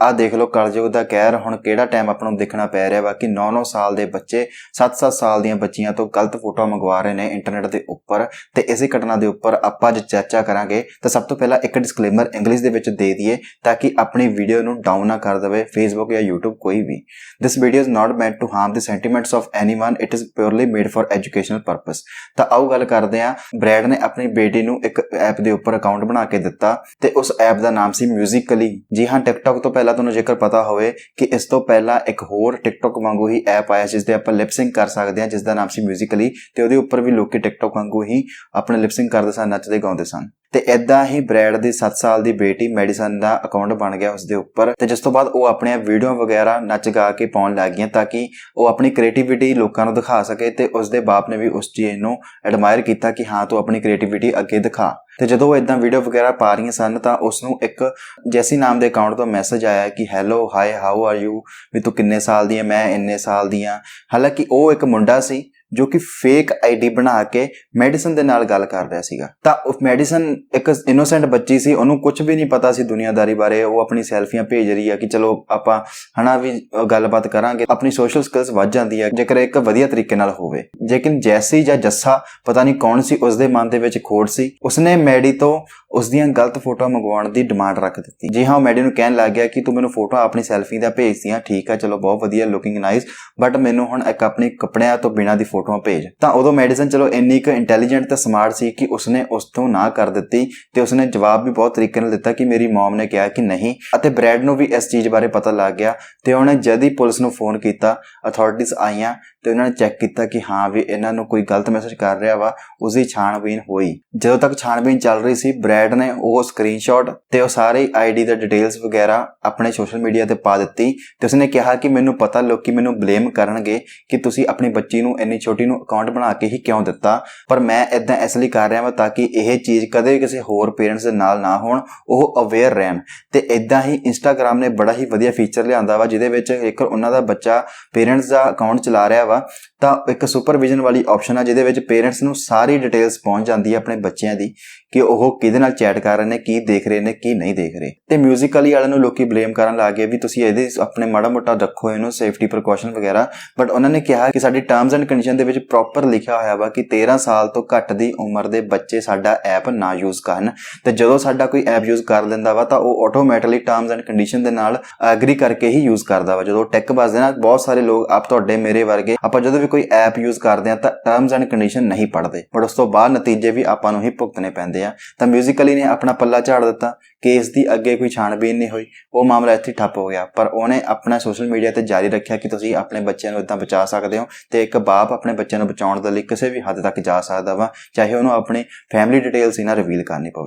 ਆਹ ਦੇਖ ਲਓ ਕਲਯੁਗ ਦਾ ਕਹਿਰ, ਹੁਣ ਕਿਹੜਾ ਟਾਈਮ ਆਪਾਂ ਨੂੰ ਦੇਖਣਾ ਪੈ ਰਿਹਾ ਵਾ ਕਿ 9-9 ਸਾਲ ਦੇ ਬੱਚੇ 7-7 ਸਾਲ ਦੀਆਂ ਬੱਚੀਆਂ ਤੋਂ ਗਲਤ ਫੋਟੋ ਮੰਗਵਾ ਰਹੇ ਨੇ ਇੰਟਰਨੈਟ ਦੇ ਉੱਪਰ ਤੇ ਇਸੇ ਘਟਨਾ ਦੇ ਉੱਪਰ ਆਪਾਂ ਅੱਜ ਚਰਚਾ ਕਰਾਂਗੇ। ਤਾਂ ਸਭ ਤੋਂ ਪਹਿਲਾਂ ਇੱਕ ਡਿਸਕਲੇਮਰ ਇੰਗਲਿਸ਼ ਦੇ ਵਿੱਚ ਦੇ ਦਈਏ ਤਾਂ ਕਿ ਆਪਣੀ ਵੀਡੀਓ ਨੂੰ ਡਾਊਨ ਨਾ ਕਰ ਦੇਵੇ ਫੇਸਬੁੱਕ ਜਾਂ YouTube ਕੋਈ ਵੀ। This video is not meant to harm the sentiments of anyone. It is purely made for educational purpose ਤਾਂ ਆਓ ਗੱਲ ਕਰਦੇ ਹਾਂ। ਬ੍ਰੈਡ ਨੇ ਆਪਣੀ ਬੇਟੀ ਨੂੰ ਇੱਕ ਐਪ ਦੇ ਉੱਪਰ ਅਕਾਊਂਟ ਬਣਾ ਕੇ ਦਿੱਤਾ ਤੇ ਉਸ ਐਪ ਦਾ ਨਾਮ ਸੀ ਮਿਊਜ਼ਿਕਲੀ ਜੀ ਹਾਂ ਟਿਕਟੌਕ ਤੋਂ ਪਹਿਲਾਂ ਤੁਹਾਨੂੰ ਜੇਕਰ ਪਤਾ ਹੋਵੇ ਕਿ ਇਸ ਤੋਂ ਪਹਿਲਾਂ ਇੱਕ ਹੋਰ ਟਿਕਟੌਕ ਵਾਂਗੂ ਹੀ ਐਪ ਆਇਆ ਜਿਸ ਦੇ ਆਪਾਂ ਲਿਪਸਿੰਗ ਕਰ ਸਕਦੇ ਹਾਂ ਜਿਸ ਦਾ ਨਾਮ ਸੀ ਮਿਊਜ਼ਿਕਲੀ ਤੇ ਉਹਦੇ ਉੱਪਰ ਵੀ ਲੋਕੀ ਟਿਕਟੌਕ ਵਾਂਗੂ ਹੀ ਆਪਣੇ ਲਿਪਸਿੰਗ ਕਰਦੇ ਸਨ, ਨੱਚਦੇ ਗਾਉਂਦੇ ਸਨ। ਤੇ ਇਦਾਂ ਹੀ ਬ੍ਰੈਡ ਦੀ 7 ਸਾਲ ਦੀ ਬੇਟੀ ਮੈਡੀਸਨ ਦਾ ਅਕਾਊਂਟ ਬਣ ਗਿਆ ਉਸ ਦੇ ਉੱਪਰ ਤੇ ਜਿਸ ਤੋਂ ਬਾਅਦ ਉਹ ਆਪਣੀਆਂ ਵੀਡੀਓ ਵਗੈਰਾ ਨੱਚ ਗਾ ਕੇ ਪਾਉਣ ਲੱਗ ਗਈਆਂ ਤਾਂ ਕਿ ਉਹ ਆਪਣੀ ਕ੍ਰੀਏਟੀਵਿਟੀ ਲੋਕਾਂ ਨੂੰ ਦਿਖਾ ਸਕੇ ਤੇ ਉਸ ਦੇ ਬਾਪ ਨੇ ਵੀ ਉਸ ਚੀਜ਼ ਨੂੰ ਐਡਮਾਇਰ ਕੀਤਾ ਕਿ ਹਾਂ ਤੂੰ ਆਪਣੀ ਕ੍ਰੀਏਟੀਵਿਟੀ ਅੱਗੇ ਦਿਖਾ। ਤੇ ਜਦੋਂ ਉਹ ਇਦਾਂ ਵੀਡੀਓ ਵਗੈਰਾ ਪਾ ਰਹੀਆਂ ਸਨ ਤਾਂ ਉਸ ਨੂੰ ਇੱਕ ਜੈਸੀ ਨਾਮ ਦੇ ਅਕਾਊਂਟ ਤੋਂ ਮੈਸੇਜ ਆਇਆ ਕਿ hello hi how are you ਵੀ ਤੂੰ ਕਿੰਨੇ ਸਾਲ ਦੀ ਹੈ? ਮੈਂ ਇੰਨੇ ਸਾਲ ਦੀ ਹਾਂ। ਹਾਲਾਂਕਿ ਉਹ ਇੱਕ ਮੁੰਡਾ ਸੀ ਜੋ ਕਿ ਫੇਕ ਆਈਡੀ ਬਣਾ ਕੇ ਮੈਡੀਸਨ ਦੇ ਨਾਲ ਗੱਲ ਕਰ ਰਿਹਾ ਸੀਗਾ। ਤਾਂ ਉਹ ਮੈਡੀਸਨ ਇੱਕ ਇਨੋਸੈਂਟ ਬੱਚੀ ਸੀ, ਉਹਨੂੰ ਕੁਝ ਵੀ ਨਹੀਂ ਪਤਾ ਸੀ ਦੁਨੀਆਦਾਰੀ ਬਾਰੇ। ਉਹ ਆਪਣੀ ਸੈਲਫੀਆਂ ਭੇਜ ਰਹੀ ਆ ਕਿ ਚਲੋ ਆਪਾਂ ਹਨਾ ਵੀ ਗੱਲਬਾਤ ਕਰਾਂਗੇ। ਆਪਣੀ ਸੋਸ਼ਲ ਸਕਿੱਲਸ ਵੱਧ ਜਾਂਦੀ ਹੈ ਜੇਕਰ ਇੱਕ ਵਧੀਆ ਤਰੀਕੇ ਨਾਲ ਹੋਵੇ। ਲੇਕਿਨ ਜੈਸੀ ਜਾਂ ਜੱਸਾ ਪਤਾ ਨਹੀਂ ਕੌਣ ਸੀ ਉਸ ਦੇ ਮਨ ਦੇ ਵਿੱਚ ਖੋੜ ਸੀ। ਉਸਨੇ ਮੈਡੀ ਤੋਂ ਉਸ ਦੀਆਂ ਗਲਤ ਫੋਟੋਆਂ ਮੰਗਵਾਉਣ ਦੀ ਡਿਮਾਂਡ ਰੱਖ ਦਿੱਤੀ। ਜੀ ਹਾਂ, ਉਹ ਮੈਡੀ ਨੂੰ ਕਹਿਣ ਲੱਗ ਗਿਆ ਕਿ ਤੂੰ ਮੈਨੂੰ ਫੋਟੋ ਆਪਣੀ ਸੈਲਫੀ ਦਾ ਭੇਜਦੀਆਂ ਠੀਕ ਆ, ਚਲੋ ਬਹੁਤ ਵਧੀਆ ਲੁਕਿੰਗ ਨਾਈਸ ਬਟ ਮੈਨੂੰ ਹੁਣ ਇੱਕ ਆਪਣੇ ਕੱਪੜਿਆਂ ਤੋਂ ਬਿਨਾਂ ਦੀ ਫੋਟੋਆਂ ਭੇਜ। ਤਾਂ ਉਦੋਂ ਮੈਡੀਸਨ ਚਲੋ ਇੰਨੀ ਕੁ ਇੰਟੈਲੀਜੈਂਟ ਤੇ ਸਮਾਰਟ ਸੀ ਕਿ ਉਸਨੇ ਉਸ ਤੋਂ ਨਾ ਕਰ ਦਿੱਤੀ ਤੇ ਉਸਨੇ ਜਵਾਬ ਵੀ ਬਹੁਤ ਤਰੀਕੇ ਨਾਲ ਦਿੱਤਾ ਕਿ ਮੇਰੀ ਮਮ ਨੇ ਕਿਹਾ ਕਿ ਨਹੀਂ। ਅਤੇ ਬ੍ਰੈਡ ਨੂੰ ਵੀ ਇਸ ਚੀਜ਼ ਬਾਰੇ ਪਤਾ ਲੱਗ ਗਿਆ ਤੇ ਉਹਨੇ ਜਦ ਹੀ ਪੁਲਿਸ ਨੂੰ ਫੋਨ ਕੀਤਾ ਅਥਾਰਟੀਜ਼ ਆਈਆਂ ਤੇ ਉਹਨਾਂ ਨੇ ਚੈੱਕ ਕੀਤਾ ਕਿ ਹਾਂ ਵੀ ਇਹਨਾਂ ਨੂੰ ਕੋਈ ਗਲਤ ਮੈਸੇਜ ਕਰ ਰਿਹਾ ਵਾ ਉਸ ਦੀ ਛਾਣਬੀਨ ਹੋਈ। ਜਦੋਂ ਤੱਕ ਛਾਣਬੀਨ ਚੱਲ ਰਹੀ ਸੀ, ਬ੍ਰੈਡ ਨੇ ਉਹ ਸਕਰੀਨਸ਼ਾਟ ਤੇ ਉਹ ਸਾਰੇ ਆਈਡੀ ਦੇ ਡਿਟੇਲਸ ਵਗੈਰਾ ਆਪਣੇ ਸੋਸ਼ਲ ਮੀਡੀਆ ਤੇ ਪਾ ਦਿੱਤੀ ਤੇ ਉਸਨੇ ਕਿਹਾ ਕਿ ਮੈਨੂੰ ਪਤਾ ਲੋਕੀ ਮੈਨੂੰ ਬਲੇਮ ਕਰਨਗੇ ਕਿ ਤੁਸੀਂ ਆਪਣੀ ਬੱਚੀ ਨੂੰ ਇੰਨੀ ਛੋਟੀ ਨੂੰ ਅਕਾਊਂਟ ਬਣਾ ਕੇ ਹੀ ਕਿਉਂ ਦਿੱਤਾ। ਪਰ ਮੈਂ ਇਦਾਂ ਇਸ ਲਈ ਕਰ ਰਿਹਾ ਹਾਂ ਤਾਂ ਕਿ ਇਹ ਚੀਜ਼ ਕਦੇ ਵੀ ਕਿਸੇ ਹੋਰ ਪੇਰੈਂਟਸ ਦੇ ਨਾਲ ਨਾ ਹੋਣ, ਉਹ ਅਵੇਅਰ ਰਹਿਣ। ਤੇ ਇਦਾਂ ਹੀ ਇੰਸਟਾਗ੍ਰam ਨੇ ਬੜਾ ਹੀ ਵਧੀਆ ਫੀਚਰ ਲਿਆਂਦਾ ਵਾ, ਜਿਹਦੇ ਵਿੱਚ ਜੇਕਰ ਉਹਨਾਂ ਦਾ ਬੱਚਾ ਪੇਰੈਂਟਸ ਦਾ ਅਕਾਊਂਟ ਚਲਾ ਰਿਹਾ ਵਾ pas. ਤਾਂ ਇੱਕ ਸੁਪਰਵਿਜ਼ਨ ਵਾਲੀ ਆਪਸ਼ਨ ਆ, ਜਿਹਦੇ ਵਿੱਚ ਪੇਰੈਂਟਸ ਨੂੰ ਸਾਰੀ ਡਿਟੇਲਸ ਪਹੁੰਚ ਜਾਂਦੀ ਹੈ ਆਪਣੇ ਬੱਚਿਆਂ ਦੀ ਕਿ ਉਹ ਕਿਹਦੇ ਨਾਲ ਚੈਟ ਕਰ ਰਹੇ ਨੇ, ਕੀ ਦੇਖ ਰਹੇ ਨੇ, ਕੀ ਨਹੀਂ ਦੇਖ ਰਹੇ। ਤੇ ਮਿਊਜ਼ੀਕਲੀ ਵਾਲਿਆਂ ਨੂੰ ਲੋਕੀ ਬਲੇਮ ਕਰਨ ਲੱਗ ਗਏ ਵੀ ਤੁਸੀਂ ਇਹਦੇ ਆਪਣੇ ਮਾੜਾ ਮੋਟਾ ਰੱਖੋ ਇਹਨੂੰ ਸੇਫਟੀ ਪ੍ਰੀਕਾਸ਼ਨ ਵਗੈਰਾ। ਬਟ ਉਹਨਾਂ ਨੇ ਕਿਹਾ ਕਿ ਸਾਡੀ ਟਰਮਸ ਐਂਡ ਕੰਡੀਸ਼ਨ ਦੇ ਵਿੱਚ ਪ੍ਰੋਪਰ ਲਿਖਿਆ ਹੋਇਆ ਵਾ ਕਿ 13 ਸਾਲ ਤੋਂ ਘੱਟ ਦੀ ਉਮਰ ਦੇ ਬੱਚੇ ਸਾਡਾ ਐਪ ਨਾ ਯੂਜ਼ ਕਰਨ। ਤੇ ਜਦੋਂ ਸਾਡਾ ਕੋਈ ਐਪ ਯੂਜ਼ ਕਰ ਲੈਂਦਾ ਵਾ, ਤਾਂ ਉਹ ਆਟੋਮੈਟਿਕਲੀ ਟਰਮਸ ਐਂਡ ਕੰਡੀਸ਼ਨ ਦੇ ਨਾਲ ਐਗਰੀ ਕਰਕੇ ਹੀ ਯੂਜ਼ ਕਰਦਾ ਵਾ। ਜਦੋਂ ਟੈਕ ਵੱਜਦੇ ਨਾ, ਬਹੁਤ ਸਾਰੇ ਲੋਕ, ਆਪ ਤੁਹਾਡੇ, ਮੇਰੇ ਵਰਗੇ, ਆਪਾਂ ਜਦੋਂ ਵੀ ਕੋਈ ਐਪ ਯੂਜ਼ ਕਰਦੇ ਆ ਤਾਂ ਟਰਮਸ ਐਂਡ ਕੰਡੀਸ਼ਨ ਨਹੀਂ ਪੜ੍ਹਦੇ। ਪਰ ਉਸ ਤੋਂ ਬਾਅਦ ਨਤੀਜੇ ਵੀ ਆਪਾਂ ਨੂੰ ਹੀ ਭੁਗਤਣੇ ਪੈਂਦੇ ਆ। ਤਾਂ ਮਿਊਜ਼ੀਕਲੀ ਨੇ ਆਪਣਾ ਪੱਲਾ ਝਾੜ ਦਿੱਤਾ। ਕੇਸ ਦੀ ਅੱਗੇ ਕੋਈ ਛਾਣਬੀਨ ਨਹੀਂ ਹੋਈ। ਉਹ ਮਾਮਲਾ ਇੱਥੇ ਠੱਪ ਹੋ ਗਿਆ। ਪਰ ਉਹਨੇ ਆਪਣਾ ਸੋਸ਼ਲ ਮੀਡੀਆ ਤੇ ਜਾਰੀ ਰੱਖਿਆ ਕਿ ਤੁਸੀਂ ਆਪਣੇ ਬੱਚਿਆਂ ਨੂੰ ਇਦਾਂ ਬਚਾ ਸਕਦੇ ਹੋ ਤੇ ਇੱਕ ਬਾਪ ਆਪਣੇ ਬੱਚਿਆਂ ਨੂੰ ਬਚਾਉਣ ਦੇ ਲਈ ਕਿਸੇ ਵੀ ਹੱਦ ਤੱਕ ਜਾ ਸਕਦਾ ਵਾ। ਚਾਹੇ ਉਹਨੂੰ ਆਪਣੀ ਫੈਮਿਲੀ ਡਿਟੇਲਸ ਹੀ ਨਾ ਰਿਵੀਲ ਕਰਨੀ ਪਵੇ।